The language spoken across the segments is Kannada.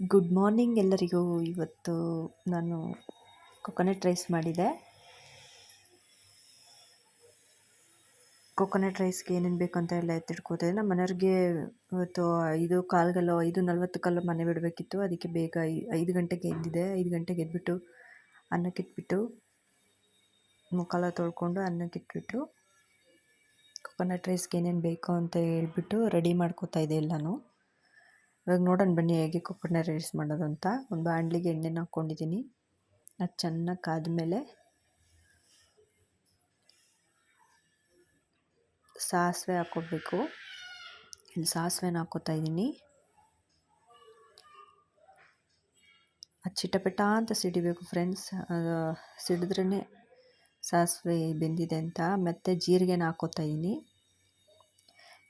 ಗುಡ್ ಮಾರ್ನಿಂಗ್ ಎಲ್ಲರಿಗೂ. ಇವತ್ತು ನಾನು ಕೊಕೊನಟ್ ರೈಸ್ ಮಾಡಿದೆ. ಕೊಕೊನಟ್ ರೈಸ್ಗೆ ಏನೇನು ಬೇಕು ಅಂತ ಎಲ್ಲ ಎತ್ತಿಟ್ಕೋತೆ ನಮ್ಮ ಮನೆಯವ್ರಿಗೆ ಇವತ್ತು ಐದು ಕಾಲ್ಗಲ್ಲೋ, ಐದು ನಲ್ವತ್ತಕ್ಕೆಲ್ಲ ಮನೆ ಬಿಡಬೇಕಿತ್ತು. ಅದಕ್ಕೆ ಬೇಗ ಐದು ಗಂಟೆಗೆ ಎದ್ದಿದೆ. ಐದು ಗಂಟೆಗೆ ಎದ್ಬಿಟ್ಟು ಅನ್ನಕ್ಕಿಟ್ಬಿಟ್ಟು ಮುಖಾಲ ತೊಳ್ಕೊಂಡು ಅನ್ನಕ್ಕಿಟ್ಬಿಟ್ಟು ಕೊಕೊನಟ್ ರೈಸ್ಗೆ ಏನೇನು ಬೇಕು ಅಂತ ಹೇಳ್ಬಿಟ್ಟು ರೆಡಿ ಮಾಡ್ಕೋತಾ ಇದೆ ಎಲ್ಲನೂ. ಇವಾಗ ನೋಡೋಣ ಬನ್ನಿ ಹೇಗೆ ಕೊಬ್ಬರಿನ ರೈಸ್ ಮಾಡೋದು ಅಂತ. ಒಂದು ಬಾಣಲಿಗೆ ಎಣ್ಣೆನ ಹಾಕ್ಕೊಂಡಿದ್ದೀನಿ. ಅದು ಚೆನ್ನಾಗಿ ಕಾದ್ಮೇಲೆ ಸಾಸಿವೆ ಹಾಕ್ಕೊಬೇಕು ಇಲ್ಲಿ ಸಾಸಿವೆನ ಹಾಕ್ಕೋತಾ ಇದ್ದೀನಿ. ಅದು ಚಿಟಪಟ ಅಂತ ಸಿಡಿಬೇಕು ಫ್ರೆಂಡ್ಸ್. ಅದು ಸಿಡಿದ್ರೇ ಸಾಸಿವೆ ಬೆಂದಿದೆ ಅಂತ. ಮತ್ತು ಜೀರಿಗೆನ ಹಾಕ್ಕೋತಾ ಇದ್ದೀನಿ.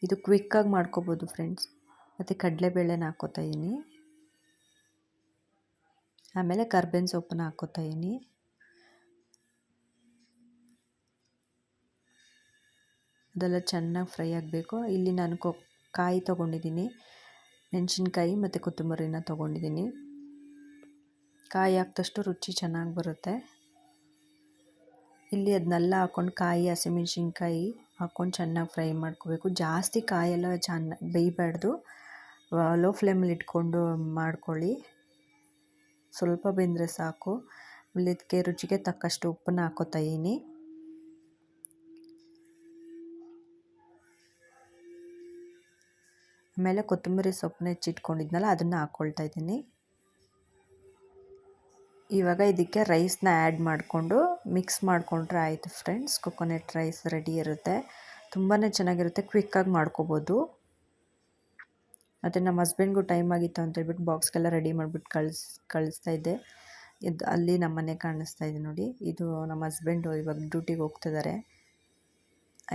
ಇದು ಕ್ವಿಕ್ಕಾಗಿ ಮಾಡ್ಕೋಬೋದು ಫ್ರೆಂಡ್ಸ್. ಮತ್ತು ಕಡಲೆಬೇಳೆನ ಹಾಕ್ಕೋತಾ ಇದ್ದೀನಿ ಆಮೇಲೆ ಕರ್ಬೇವಿನ ಸೊಪ್ಪನ್ನ ಹಾಕ್ಕೋತಾ ಇದ್ದೀನಿ ಅದೆಲ್ಲ ಚೆನ್ನಾಗಿ ಫ್ರೈ ಆಗಬೇಕು. ಇಲ್ಲಿ ನಾನು ಕೊ, ಕಾಯಿ ತೊಗೊಂಡಿದ್ದೀನಿ ಮೆಣಸಿನ್ಕಾಯಿ ಮತ್ತು ಕೊತ್ತಂಬರಿನ ತೊಗೊಂಡಿದ್ದೀನಿ ಕಾಯಿ ಹಾಕ್ದಷ್ಟು ರುಚಿ ಚೆನ್ನಾಗಿ ಬರುತ್ತೆ. ಇಲ್ಲಿ ಅದನ್ನೆಲ್ಲ ಹಾಕ್ಕೊಂಡು ಕಾಯಿ, ಹಸಿಮೆಣ್ಸಿನ್ಕಾಯಿ ಹಾಕ್ಕೊಂಡು ಚೆನ್ನಾಗಿ ಫ್ರೈ ಮಾಡ್ಕೋಬೇಕು. ಜಾಸ್ತಿ ಕಾಯೆಲ್ಲ ಚೆನ್ನಾಗಿ ಬೇಯಬಾರ್ದು. ಲೋ ಫ್ಲೇಮಲ್ಲಿ ಇಟ್ಕೊಂಡು ಮಾಡ್ಕೊಳ್ಳಿ. ಸ್ವಲ್ಪ ಬೆಂದರೆ ಸಾಕು. ಇದಕ್ಕೆ ರುಚಿಗೆ ತಕ್ಕಷ್ಟು ಉಪ್ಪನ್ನ ಹಾಕೋತಾ ಇದ್ದೀನಿ. ಆಮೇಲೆ ಕೊತ್ತಂಬರಿ ಸೊಪ್ಪನ್ನ ಹೆಚ್ಚಿಟ್ಕೊಂಡಿದ್ನಲ್ಲ, ಅದನ್ನು ಹಾಕ್ಕೊಳ್ತಾ ಇದ್ದೀನಿ. ಇವಾಗ ಇದಕ್ಕೆ ರೈಸ್ನ ಆ್ಯಡ್ ಮಾಡಿಕೊಂಡು ಮಿಕ್ಸ್ ಮಾಡಿಕೊಂಡ್ರೆ ಆಯಿತು ಫ್ರೆಂಡ್ಸ್ ಕೊಕೊನೆಟ್ ರೈಸ್ ರೆಡಿ ಇರುತ್ತೆ. ತುಂಬಾ ಚೆನ್ನಾಗಿರುತ್ತೆ ಕ್ವಿಕ್ಕಾಗಿ ಮಾಡ್ಕೋಬೋದು. ಮತ್ತು ನಮ್ಮ ಹಸ್ಬೆಂಡ್ಗೂ ಟೈಮ್ ಆಗಿತ್ತು ಅಂತ ಹೇಳ್ಬಿಟ್ಟು ಬಾಕ್ಸ್ಗೆಲ್ಲ ರೆಡಿ ಮಾಡಿಬಿಟ್ಟು ಕಳಿಸ್, ಕಳಿಸ್ತಾ ಇದ್ದೆ. ಇದು ಅಲ್ಲಿ ನಮ್ಮ ಮನೆ ಕಾಣಿಸ್ತಾ ಇದೆ ನೋಡಿ. ಇದು ನಮ್ಮ ಹಸ್ಬೆಂಡು ಇವಾಗ ಡ್ಯೂಟಿಗೆ ಹೋಗ್ತಿದ್ದಾರೆ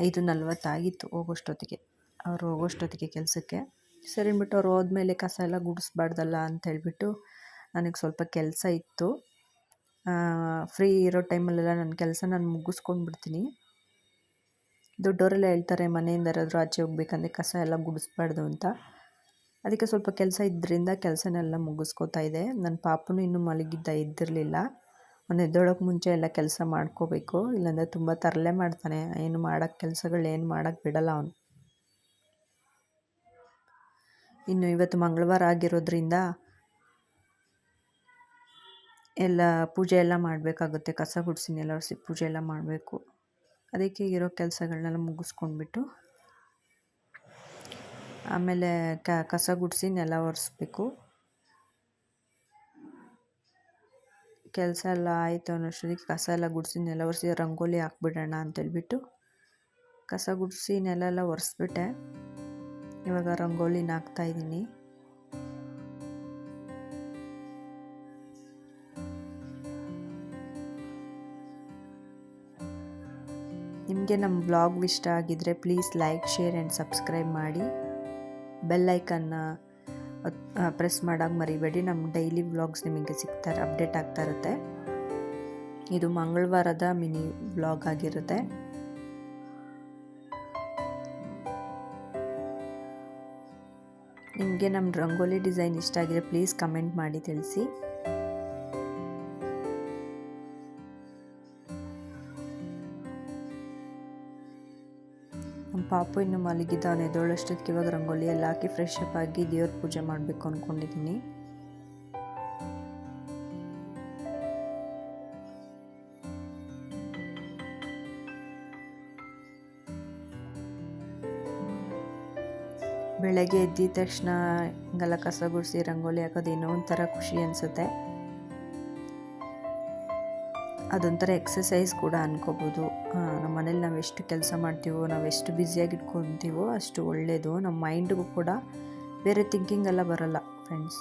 ಐದು ನಲ್ವತ್ತಾಗಿತ್ತು ಹೋಗೋಷ್ಟೊತ್ತಿಗೆ. ಅವ್ರು ಹೋಗೋಷ್ಟೊತ್ತಿಗೆ ಕೆಲಸಕ್ಕೆ. ಸರಿ ಅಂದ್ಬಿಟ್ಟು ಅವ್ರು ಹೋದ್ಮೇಲೆ ಕಸ ಎಲ್ಲ ಗುಡಿಸ್ಬಾರ್ದಲ್ಲ ಅಂತ ಹೇಳಿಬಿಟ್ಟು ನನಗೆ ಸ್ವಲ್ಪ ಕೆಲಸ ಇತ್ತು. ಫ್ರೀ ಇರೋ ಟೈಮಲ್ಲೆಲ್ಲ ನನ್ನ ಕೆಲಸ ನಾನು ಮುಗಿಸ್ಕೊಂಡು ಬಿಡ್ತೀನಿ. ದೊಡ್ಡವರೆಲ್ಲ ಹೇಳ್ತಾರೆ ಮನೆಯಿಂದ ಯಾರಾದರೂ ಆಚೆ ಹೋಗ್ಬೇಕಂದ್ರೆ ಕಸ ಎಲ್ಲ ಗುಡಿಸ್ಬಾರ್ದು ಅಂತ. ಅದಕ್ಕೆ ಸ್ವಲ್ಪ ಕೆಲಸ ಇದ್ದರಿಂದ ಕೆಲಸನೆಲ್ಲ ಮುಗಿಸ್ಕೋತಾ ಇದೆ. ನನ್ನ ಪಾಪನೂ ಇನ್ನೂ ಮಲಗಿದ್ದ ಇದ್ದಿರಲಿಲ್ಲ. ಅವನು ಎದ್ದೊಳಕ್ಕೆ ಮುಂಚೆ ಎಲ್ಲ ಕೆಲಸ ಮಾಡ್ಕೋಬೇಕು. ಇಲ್ಲಾಂದರೆ ತುಂಬ ತರಲೆ ಮಾಡ್ತಾನೆ. ಏನು ಮಾಡೋಕ್ಕೆ ಕೆಲಸಗಳು ಏನು ಮಾಡೋಕ್ಕೆ ಬಿಡಲ್ಲ ಅವನು. ಇನ್ನು ಇವತ್ತು ಮಂಗಳವಾರ ಆಗಿರೋದ್ರಿಂದ ಎಲ್ಲ ಪೂಜೆ ಎಲ್ಲ ಮಾಡಬೇಕಾಗುತ್ತೆ. ಕಸ ಗುಡಿಸಿನೆಲ್ಲ ಒರೆಸಿ ಪೂಜೆ ಎಲ್ಲ ಮಾಡಬೇಕು. ಅದಕ್ಕೆ ಇರೋ ಕೆಲಸಗಳನ್ನೆಲ್ಲ ಮುಗಿಸ್ಕೊಂಡ್ಬಿಟ್ಟು ಆಮೇಲೆ ಕ, ಕಸ ಗುಡಿಸಿ ನೆಲ ಒರೆಸ್ಬೇಕು. ಕೆಲಸ ಎಲ್ಲ ಆಯಿತು ಅನ್ನೋಷ್ಟೊತ್ತಿಗೆ ಕಸ ಎಲ್ಲ ಗುಡಿಸಿ ನೆಲ ಒರೆಸಿ ರಂಗೋಲಿ ಹಾಕ್ಬಿಡೋಣ ಅಂತೇಳ್ಬಿಟ್ಟು ಕಸ ಗುಡಿಸಿ ನೆಲ ಎಲ್ಲ ಒರೆಸ್ಬಿಟ್ಟೆ. ಇವಾಗ ರಂಗೋಲಿನ ಹಾಕ್ತಾಯಿದ್ದೀನಿ ನಿಮಗೆ ನಮ್ಮ ಬ್ಲಾಗ್ ಇಷ್ಟ ಆಗಿದ್ದರೆ please like, share and subscribe ಮಾಡಿ. ಬೆಲ್ಲೈಕನ್ನ ಪ್ರೆಸ್ ಮಾಡೋಕೆ ಮರಿಬೇಡಿ. ನಮ್ಮ ಡೈಲಿ ವ್ಲಾಗ್ಸ್ ನಿಮಗೆ ಸಿಗ್ತಾರೆ ಅಪ್ಡೇಟ್ ಆಗ್ತಾ ಇರುತ್ತೆ. ಇದು ಮಂಗಳವಾರದ ಮಿನಿ ವ್ಲಾಗ್ ಆಗಿರುತ್ತೆ. ನಿಮಗೆ ನಮ್ಮ ರಂಗೋಲಿ ಡಿಸೈನ್ ಇಷ್ಟ ಆಗಿದೆ ಪ್ಲೀಸ್ ಕಮೆಂಟ್ ಮಾಡಿ ತಿಳಿಸಿ. ಪಾಪು ಇನ್ನು ಮಲಗಿದ್ದಾನೆ. ಎದ್ದೋಳಷ್ಟೊತ್ತಿಗೆ ಇವಾಗ ರಂಗೋಲಿ ಎಲ್ಲ ಹಾಕಿ ಫ್ರೆಶ್ ಅಪ್ ಆಗಿ ದೇವ್ರ ಪೂಜೆ ಮಾಡಬೇಕು ಅಂದ್ಕೊಂಡಿದ್ದೀನಿ ಬೆಳಗ್ಗೆ ಎದ್ದಿದ ತಕ್ಷಣ ಹಿಂಗೆಲ್ಲ ಕಸ ಗುಡಿಸಿ ರಂಗೋಲಿ ಹಾಕೋದು ಏನೋ ಒಂಥರ ಖುಷಿ ಅನಿಸುತ್ತೆ. ಅದೊಂಥರ ಎಕ್ಸಸೈಸ್ ಕೂಡ ಅನ್ಕೋಬೋದು. ನಮ್ಮ ಮನೇಲಿ ನಾವು ಎಷ್ಟು ಕೆಲಸ ಮಾಡ್ತೀವೋ, ನಾವು ಎಷ್ಟು ಬ್ಯುಸಿಯಾಗಿ ಇಟ್ಕೊತೀವೋ ಅಷ್ಟು ಒಳ್ಳೆಯದು ನಮ್ಮ ಮೈಂಡ್ಗೂ ಕೂಡ ಬೇರೆ ಥಿಂಕಿಂಗ್ ಎಲ್ಲ ಬರಲ್ಲ ಫ್ರೆಂಡ್ಸ್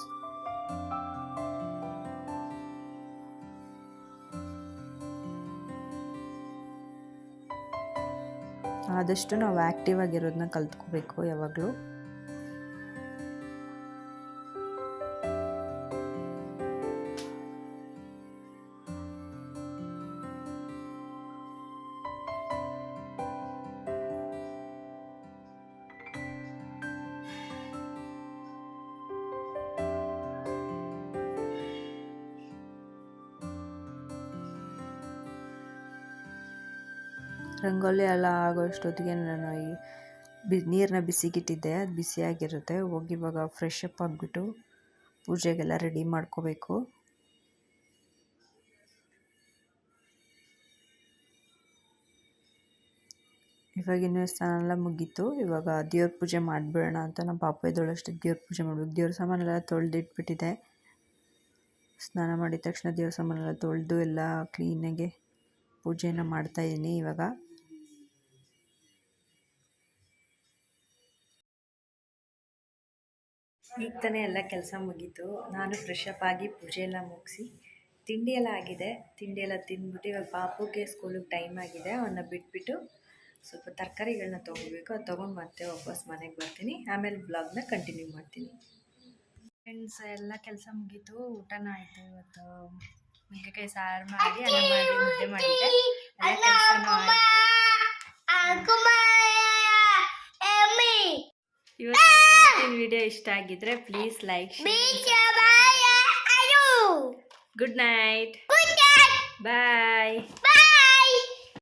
ಆದಷ್ಟು ನಾವು ಆ್ಯಕ್ಟಿವ್ ಆಗಿರೋದನ್ನ ಕಲ್ತ್ಕೋಬೇಕು ಯಾವಾಗಲೂ. ರಂಗೋಲಿ ಎಲ್ಲ ಆಗೋಷ್ಟೊತ್ತಿಗೆ ನಾನು ಈ ಬಿ ನೀರನ್ನ ಬಿಸಿಗಿಟ್ಟಿದ್ದೆ, ಅದು ಬಿಸಿಯಾಗಿರುತ್ತೆ. ಹೋಗಿ ಇವಾಗ ಫ್ರೆಶ್ ಅಪ್ ಆಗಿಬಿಟ್ಟು ಪೂಜೆಗೆಲ್ಲ ರೆಡಿ ಮಾಡ್ಕೋಬೇಕು. ಇವಾಗಿನ್ನೂ ಸ್ನಾನ ಎಲ್ಲ ಮುಗೀತು. ಇವಾಗ ದೇವ್ರ ಪೂಜೆ ಮಾಡಿಬಿಡೋಣ ಅಂತ ನಮ್ಮ ಪಾಪ ಇದ್ದೋಳಷ್ಟು ದೇವ್ರ ಪೂಜೆ ಮಾಡಬೇಕು ದೇವ್ರ ಸಾಮಾನೆಲ್ಲ ತೊಳೆದಿಟ್ಬಿಟ್ಟಿದೆ. ಸ್ನಾನ ಮಾಡಿದ ತಕ್ಷಣ ದೇವ್ರ ಸಾಮಾನೆಲ್ಲ ತೊಳೆದು ಎಲ್ಲ ಕ್ಲೀನಾಗೆ ಪೂಜೆನ ಮಾಡ್ತಾಯಿದ್ದೀನಿ ಇವಾಗ. ಈಗ ತಾನೇ ಎಲ್ಲ ಕೆಲಸ ಮುಗೀತು ನಾನು ಫ್ರೆಶ್ ಅಪ್ ಆಗಿ ಪೂಜೆ ಎಲ್ಲ ಮುಗಿಸಿ ತಿಂಡಿ ಎಲ್ಲ ಆಗಿದೆ ತಿಂಡಿ ಎಲ್ಲ ತಿಂದ್ಬಿಟ್ಟು ಇವಾಗ ಪಾಪುಗೆ ಸ್ಕೂಲಿಗೆ ಟೈಮ್ ಆಗಿದೆ ಅವನ್ನ ಬಿಟ್ಬಿಟ್ಟು ಸ್ವಲ್ಪ ತರಕಾರಿಗಳನ್ನ ತೊಗೋಬೇಕು ಅದು ತೊಗೊಂಡು ಮತ್ತೆ ವಾಪಸ್ ಮನೆಗೆ ಬರ್ತೀನಿ ಆಮೇಲೆ ಬ್ಲಾಗ್ನ ಕಂಟಿನ್ಯೂ ಮಾಡ್ತೀನಿ ಫ್ರೆಂಡ್ಸ್ ಎಲ್ಲ ಕೆಲಸ ಮುಗೀತು ಊಟನ ಆಯಿತು ಇವತ್ತು ನುಗ್ಗೆಕಾಯಿ ಸಾರು ಮಾಡಿ ಅನ್ನ ಮಾಡಿ ಮುದ್ದೆ ಮಾಡಿದ್ದೆ ಎಲ್ಲ ಕೆಲಸನೂ ವಿಡಿಯೋ ಇಷ್ಟ ಆಗಿದ್ರೆ please like good night bye